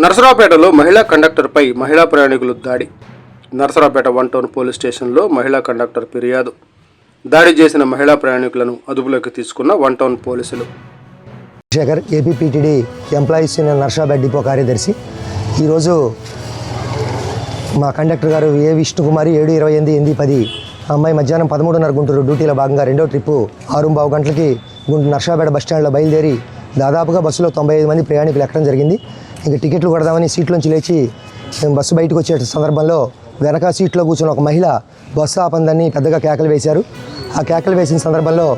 నరసరావుపేటలో మహిళా కండక్టర్పై మహిళా ప్రయాణికులు దాడి. నరసరావుపేట వన్ టౌన్ పోలీస్ స్టేషన్లో మహిళా కండక్టర్ ఫిర్యాదు. దాడి చేసిన మహిళా ప్రయాణికులను అదుపులోకి తీసుకున్న వన్ టౌన్ పోలీసులు. Shekhar A P P T D employees union Narsabad depot కార్యదర్శి. ఈరోజు మా కండక్టర్ గారు ఏ విష్ణుకుమారి ఏడు ఇరవై ఎనిమిది ఎనిమిది పది అమ్మాయి మధ్యాహ్నం పదమూడున్నర గుంటూరు డ్యూటీలో భాగంగా రెండో ట్రిప్పు ఆరు బావు గంటలకి గుంటూరు నర్సాపేట బస్ స్టాండ్లో బయలుదేరి దాదాపుగా బస్సులో తొంభై ఐదు మంది ప్రయాణికులు ఎక్కడం జరిగింది. ఇంకా టికెట్లు కొడదామని సీట్లోంచి లేచి బస్సు బయటకు వచ్చే సందర్భంలో వెనక సీట్లో కూర్చున్న ఒక మహిళ బస్సు ఆపందని పెద్దగా కేకలు వేశారు. ఆ కేకలు వేసిన సందర్భంలో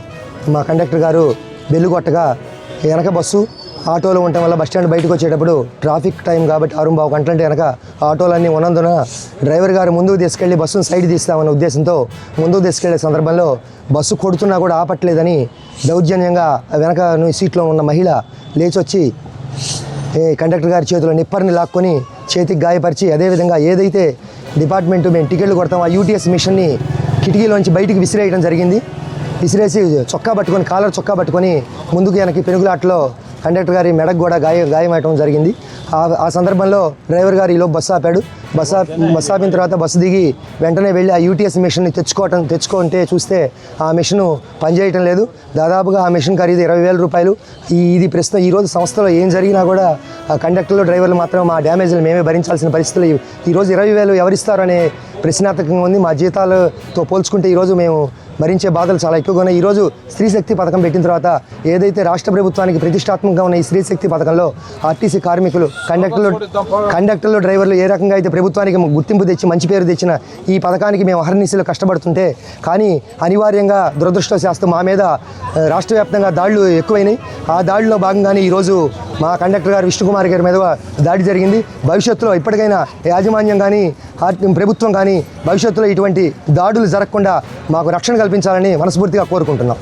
మా కండక్టర్ గారు బెల్లు కొట్టగా వెనక బస్సు ఆటోలు ఉండటం వల్ల బస్ స్టాండ్ బయటకు వచ్చేటప్పుడు ట్రాఫిక్ టైం కాబట్టి ఆరు బావు గంటలంటే వెనక ఆటోలన్నీ ఉన్నందున డ్రైవర్ గారు ముందుకు తీసుకెళ్ళి బస్సును సైడ్ తీస్తామన్న ఉద్దేశంతో ముందుకు తీసుకెళ్ళే సందర్భంలో బస్సు కొడుతున్నా కూడా ఆపట్లేదని దౌర్జన్యంగా వెనక సీట్లో ఉన్న మహిళ లేచి వచ్చి ఏ కండక్టర్ గారి చేతిలో నిప్పర్ని లాక్కొని చేతికి గాయపరిచి అదేవిధంగా ఏదైతే డిపార్ట్మెంట్ మేము టికెట్లు కొడతాం ఆ యూటీఎస్ మిషన్ని కిటికీలోంచి బయటికి విసిరేయడం జరిగింది. విసిరేసి చొక్కా పట్టుకొని కాలర్ చొక్కా పట్టుకొని ముందుకు వెనక్కి పెనుగులాట్లో కండక్టర్ గారి మెడకు కూడా గాయ గాయమవటం జరిగింది. ఆ ఆ సందర్భంలో డ్రైవర్ గారు ఈలో బస్సు ఆపాడు. బస్సు ఆపి బస్సు ఆపిన తర్వాత బస్సు దిగి వెంటనే వెళ్ళి ఆ యూటీఎస్ మిషన్ని తెచ్చుకోవటం తెచ్చుకుంటే చూస్తే ఆ మిషన్ పనిచేయటం లేదు. దాదాపుగా ఆ మిషన్ ఖరీదు ఇరవై వేల రూపాయలు. ఈ ఇది ప్రస్తుతం ఈ రోజు సంస్థలో ఏం జరిగినా కూడా ఆ కండక్టర్లు డ్రైవర్లు మాత్రం మా డ్యామేజ్లు మేమే భరించాల్సిన పరిస్థితులు ఈరోజు ఇరవై వేలు ఎవరిస్తారు అనే ప్రశ్నార్థకంగా ఉంది. మా జీతాలతో పోల్చుకుంటే ఈరోజు మేము మరించే బాధలు చాలా ఎక్కువగా ఉన్నాయి. ఈరోజు స్త్రీ శక్తి పథకం పెట్టిన తర్వాత ఏదైతే రాష్ట్ర ప్రభుత్వానికి ప్రతిష్టాత్మకంగా ఉన్న ఈ స్త్రీ శక్తి పథకంలో ఆర్టీసీ కార్మికులు కండక్టర్లు కండక్టర్లు డ్రైవర్లు ఏ రకంగా అయితే ప్రభుత్వానికి గుర్తింపు తెచ్చి మంచి పేరు తెచ్చిన ఈ పథకానికి మేము అహర్నిశలు కష్టపడుతుంటే కానీ అనివార్యంగా దురదృష్టవశాస్తు మా మీద రాష్ట్ర వ్యాప్తంగా దాడులు ఎక్కువైనాయి. ఆ దాడిలో భాగంగానే ఈరోజు మా కండక్టర్ గారు విష్ణుకుమార్ గారి మీద దాడి జరిగింది. భవిష్యత్తులో ఇప్పటికైనా యాజమాన్యం కానీ ప్రభుత్వం కానీ భవిష్యత్తులో ఇటువంటి దాడులు జరగకుండా మాకు రక్షణ కల్పించాలని మనస్ఫూర్తిగా కోరుకుంటున్నాం.